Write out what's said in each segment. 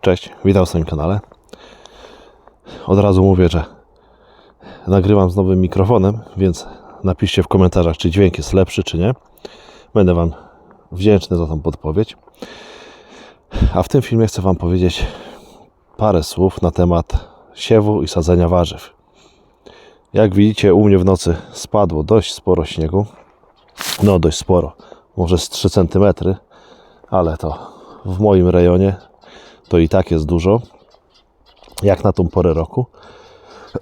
Cześć, witam w swoim kanale. Od razu mówię, że nagrywam z nowym mikrofonem, więc napiszcie w komentarzach, czy dźwięk jest lepszy, czy nie. Będę Wam wdzięczny za tą podpowiedź. A w tym filmie chcę Wam powiedzieć parę słów na temat siewu i sadzenia warzyw. Jak widzicie, u mnie w nocy spadło dość sporo śniegu. No, dość sporo, może z 3 cm, ale to w moim rejonie to i tak jest dużo, jak na tą porę roku,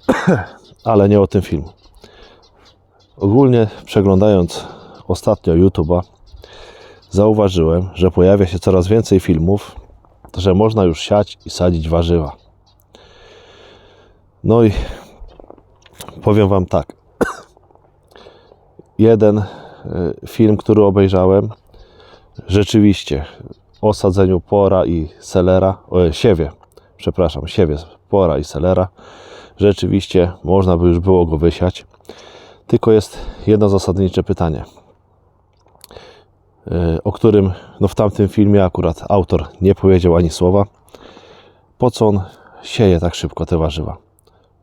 ale nie o tym film. Ogólnie przeglądając ostatnio YouTube'a, zauważyłem, że pojawia się coraz więcej filmów, że można już siać i sadzić warzywa. No i powiem Wam tak. Jeden y, film, który obejrzałem, rzeczywiście o sadzeniu pora i selera, o, siewie, przepraszam, siewie pora i selera, rzeczywiście można by już było go wysiać. Tylko jest jedno zasadnicze pytanie, y, o którym no w tamtym filmie akurat autor nie powiedział ani słowa. Po co on sieje tak szybko te warzywa?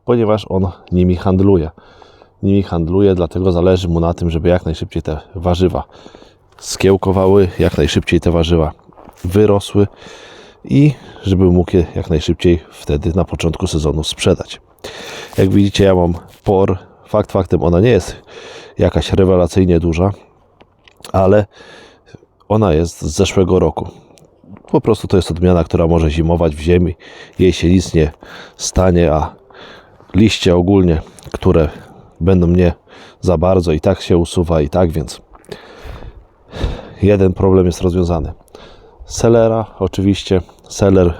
Ponieważ on nimi handluje. Nimi handluje, dlatego zależy mu na tym, żeby jak najszybciej te warzywa skiełkowały, jak najszybciej te warzywa wyrosły i żeby mógł je jak najszybciej wtedy na początku sezonu sprzedać. Jak widzicie, ja mam por. Fakt faktem, ona nie jest jakaś rewelacyjnie duża, ale ona jest z zeszłego roku. Po prostu to jest odmiana, która może zimować w ziemi. Jej się nic nie stanie, a liście ogólnie, które będą nie za bardzo i tak się usuwa i tak, więc jeden problem jest rozwiązany. Selera, oczywiście, seler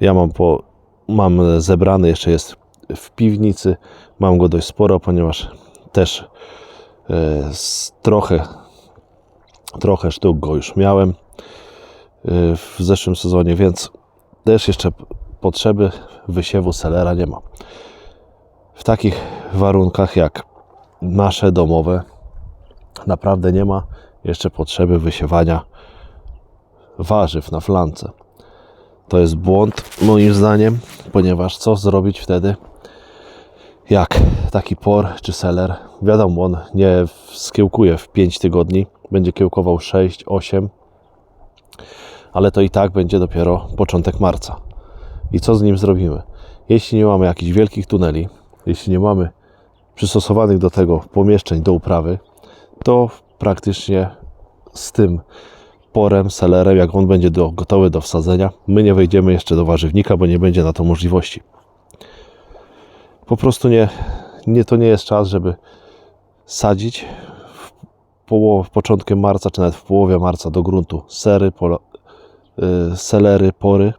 ja mam po, mam zebrany, jeszcze jest w piwnicy, mam go dość sporo, ponieważ też e, trochę trochę sztuk go już miałem e, w zeszłym sezonie, więc też jeszcze potrzeby wysiewu selera nie ma. W takich warunkach jak nasze domowe naprawdę nie ma jeszcze potrzeby wysiewania warzyw na flance. To jest błąd moim zdaniem, ponieważ co zrobić wtedy, jak taki por czy seler, wiadomo, on nie skiełkuje w 5 tygodni, będzie kiełkował 6-8, ale to i tak będzie dopiero początek marca. I co z nim zrobimy? Jeśli nie mamy jakichś wielkich tuneli, jeśli nie mamy przystosowanych do tego pomieszczeń do uprawy, to praktycznie z tym porem, selerem, jak on będzie do, gotowy do wsadzenia, my nie wejdziemy jeszcze do warzywnika, bo nie będzie na to możliwości. Po prostu nie, nie to nie jest czas, żeby sadzić w, połow, początkiem marca, czy nawet w połowie marca do gruntu sery, polo, y, selery, pory,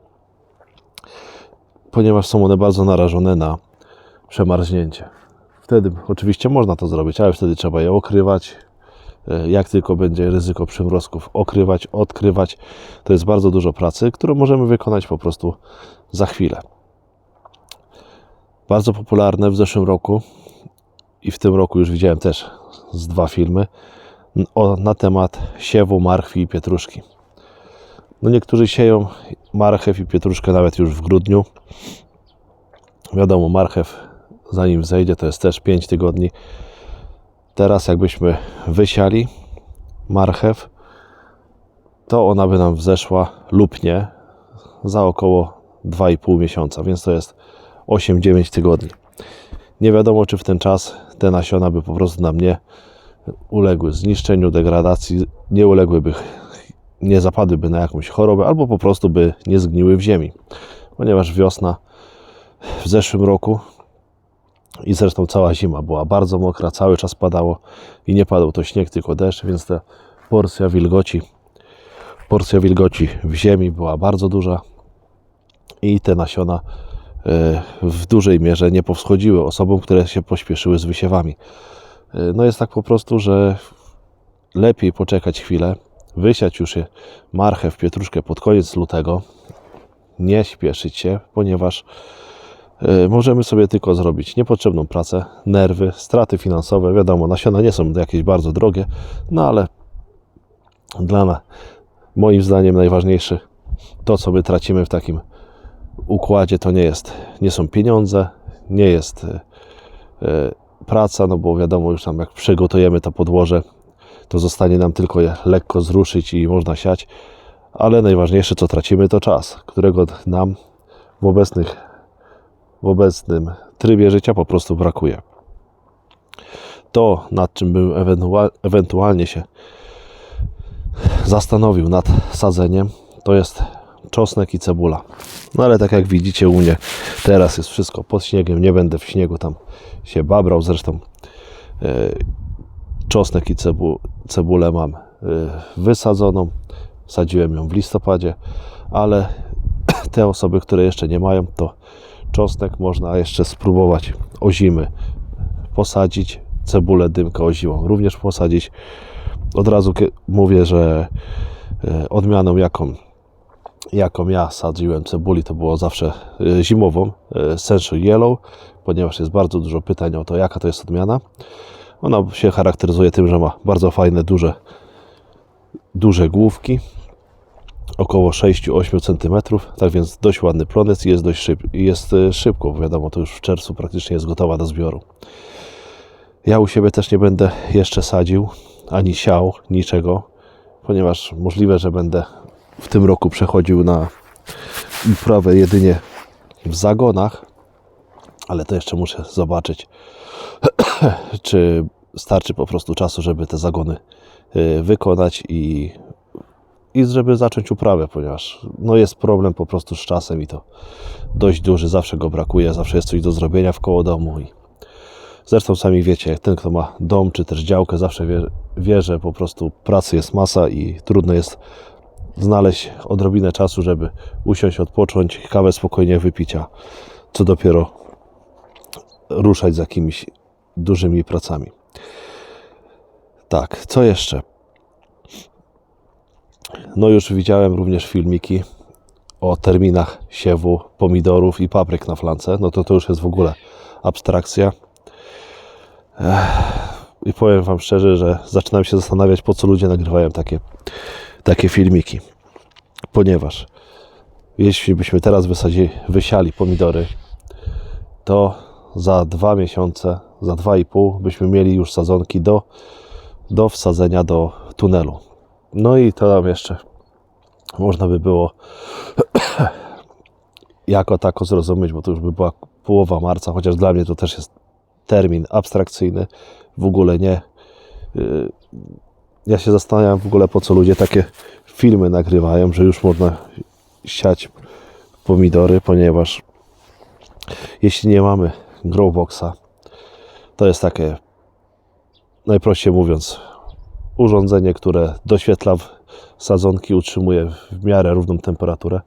ponieważ są one bardzo narażone na przemarznięcie. Wtedy oczywiście można to zrobić, ale wtedy trzeba je okrywać, jak tylko będzie ryzyko przymrozków, okrywać, odkrywać. To jest bardzo dużo pracy, którą możemy wykonać po prostu za chwilę. Bardzo popularne w zeszłym roku i w tym roku już widziałem też z dwa filmy o, na temat siewu marchwi i pietruszki. No niektórzy sieją marchew i pietruszkę nawet już w grudniu. Wiadomo, marchew zanim zejdzie to jest też 5 tygodni Teraz jakbyśmy wysiali marchew, to ona by nam wzeszła lub nie za około 2,5 miesiąca, więc to jest 8-9 tygodni. Nie wiadomo, czy w ten czas te nasiona by po prostu nam nie uległy zniszczeniu, degradacji, nie uległyby, nie zapadłyby na jakąś chorobę, albo po prostu by nie zgniły w ziemi. Ponieważ wiosna w zeszłym roku i zresztą cała zima była bardzo mokra, cały czas padało i nie padał to śnieg, tylko deszcz, więc ta porcja wilgoci, porcja wilgoci w ziemi była bardzo duża i te nasiona e, w dużej mierze nie powschodziły osobom, które się pośpieszyły z wysiewami. E, no jest tak po prostu, że lepiej poczekać chwilę, wysiać już je marchew, pietruszkę pod koniec lutego, nie śpieszyć się, ponieważ możemy sobie tylko zrobić niepotrzebną pracę, nerwy, straty finansowe. Wiadomo, nasiona nie są jakieś bardzo drogie, no ale dla nas, moim zdaniem najważniejsze to, co my tracimy w takim układzie to nie jest, nie są pieniądze, nie jest e, e, praca, no bo wiadomo już tam jak przygotujemy to podłoże, to zostanie nam tylko je lekko zruszyć i można siać, ale najważniejsze co tracimy to czas, którego nam w obecnych w obecnym trybie życia po prostu brakuje. To, nad czym bym ewentua- ewentualnie się zastanowił nad sadzeniem, to jest czosnek i cebula. No ale tak jak widzicie u mnie, teraz jest wszystko pod śniegiem, nie będę w śniegu tam się babrał, zresztą e, czosnek i cebu, cebulę mam e, wysadzoną, sadziłem ją w listopadzie, ale te osoby, które jeszcze nie mają, to czosnek można jeszcze spróbować o zimy posadzić, cebulę dymkę ozimą również posadzić. Od razu mówię, że e, odmianą jaką, jaką ja sadziłem cebuli to było zawsze e, zimową, e, Essential Yellow, ponieważ jest bardzo dużo pytań o to, jaka to jest odmiana. Ona się charakteryzuje tym, że ma bardzo fajne, duże, duże główki, około 6-8 cm, tak więc dość ładny plonec i jest dość szyb, jest e, szybko, wiadomo, to już w czerwcu praktycznie jest gotowa do zbioru. Ja u siebie też nie będę jeszcze sadził, ani siał niczego, ponieważ możliwe, że będę w tym roku przechodził na uprawę jedynie w zagonach, ale to jeszcze muszę zobaczyć, czy starczy po prostu czasu, żeby te zagony y, wykonać i, i żeby zacząć uprawę, ponieważ no jest problem po prostu z czasem i to dość duży, zawsze go brakuje, zawsze jest coś do zrobienia w koło domu i Zresztą sami wiecie, jak ten, kto ma dom czy też działkę, zawsze wie, wie, że po prostu pracy jest masa i trudno jest znaleźć odrobinę czasu, żeby usiąść, odpocząć, kawę spokojnie wypić, a co dopiero ruszać z jakimiś dużymi pracami. Tak, co jeszcze? No już widziałem również filmiki o terminach siewu pomidorów i papryk na flance. No to to już jest w ogóle abstrakcja. I powiem Wam szczerze, że zaczynam się zastanawiać, po co ludzie nagrywają takie, takie filmiki. Ponieważ jeśli byśmy teraz wysadzili, wysiali pomidory, to za dwa miesiące, za dwa i pół byśmy mieli już sadzonki do, do wsadzenia do tunelu. No i to nam jeszcze można by było jako tako zrozumieć, bo to już by była połowa marca, chociaż dla mnie to też jest termin abstrakcyjny, w ogóle nie. Yy, Ja się zastanawiam w ogóle, po co ludzie takie filmy nagrywają, że już można siać pomidory, ponieważ jeśli nie mamy growboxa, to jest takie, najprościej mówiąc, urządzenie, które doświetla sadzonki, utrzymuje w miarę równą temperaturę,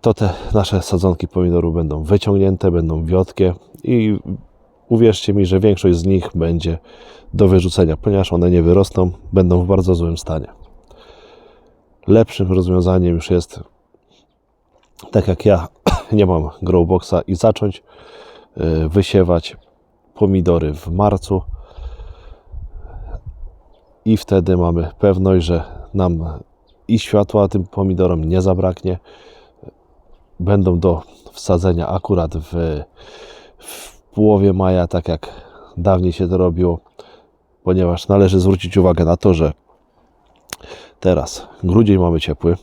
to te nasze sadzonki pomidorów będą wyciągnięte, będą wiotkie i uwierzcie mi, że większość z nich będzie do wyrzucenia, ponieważ one nie wyrosną, będą w bardzo złym stanie. Lepszym rozwiązaniem już jest, tak jak ja nie mam growboxa i zacząć y, wysiewać pomidory w marcu i wtedy mamy pewność, że nam i światła tym pomidorom nie zabraknie. Będą do wsadzenia akurat w, w połowie maja, tak jak dawniej się to robiło, ponieważ należy zwrócić uwagę na to, że teraz grudzień mamy ciepły,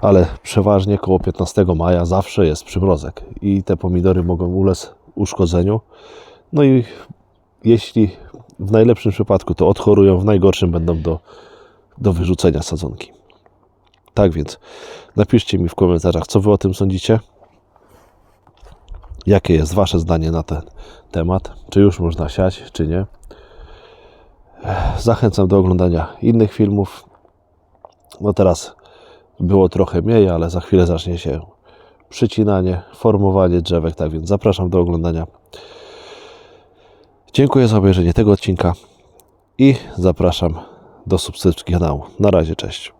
ale przeważnie koło 15 maja zawsze jest przymrozek i te pomidory mogą ulec uszkodzeniu. No i jeśli w najlepszym przypadku to odchorują, w najgorszym będą do, do wyrzucenia sadzonki. Tak więc napiszcie mi w komentarzach, co Wy o tym sądzicie. Jakie jest Wasze zdanie na ten temat? Czy już można siać, czy nie? Zachęcam do oglądania innych filmów. No teraz było trochę mniej, ale za chwilę zacznie się przycinanie, formowanie drzewek, tak więc zapraszam do oglądania. Dziękuję za obejrzenie tego odcinka i zapraszam do subskrypcji kanału. Na razie, cześć.